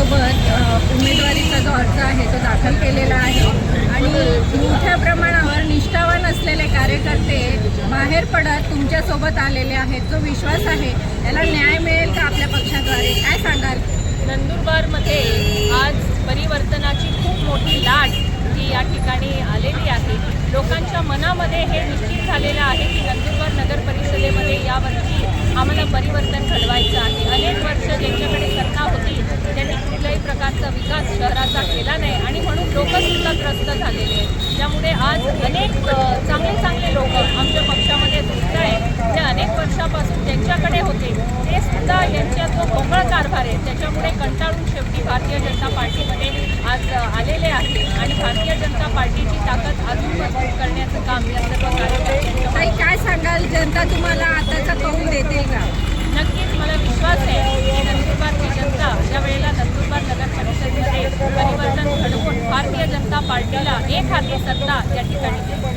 सोबत उमेदवारीचा जो अर्ज आहे तो दाखल केलेला आहे. आणि मोठ्या प्रमाणावर निष्ठावान असलेले कार्यकर्ते बाहेर पडत तुमच्यासोबत आलेले आहेत. जो विश्वास आहे त्याला न्याय मिळेल का आपल्या पक्षाद्वारे? काय सांगाल? नंदुरबारमध्ये आज परिवर्तनाची खूप मोठी लाट जी या ठिकाणी आलेली आहे. लोकांच्या मनामध्ये हे निश्चित झालेलं आहे की नंदुरबार नगर परिषदेमध्ये यावर्षी आम्हाला परिवर्तन घडवायचं आहे अनेक वर्ष ज्यांच्याकडे सत्ता होती त्यांनी कुठल्याही प्रकारचा विकास शहराचा केला नाही आणि म्हणून लोकसुद्धा त्रस्त झालेले आहेत. त्यामुळे आज अनेक चांगले चांगले लोक आमच्या पक्षामध्ये दिसत आहेत. ते अनेक वर्षापासून ज्यांच्याकडे होते ते सुद्धा यांच्या जो भोंगळ कारभार आहे त्याच्यामुळे कंटाळून शेवटी भारतीय जनता पार्टीमध्ये आज आलेले आहे आणि भारतीय जनता पार्टीची ताकद अजून मजबूत करण्याचं काम या सर्व कार्यकर्त्यांच्या काय सांगाल? जनता तुम्हाला आताचा कौल देतील का? नक्कीच मला विश्वास आहे की नंदुरबारची जनता ज्या वेळेला नंदुरबार नगर परिषदेमध्ये परिवर्तन घडवून भारतीय जनता पार्टीला एक हाती सत्ता या ठिकाणी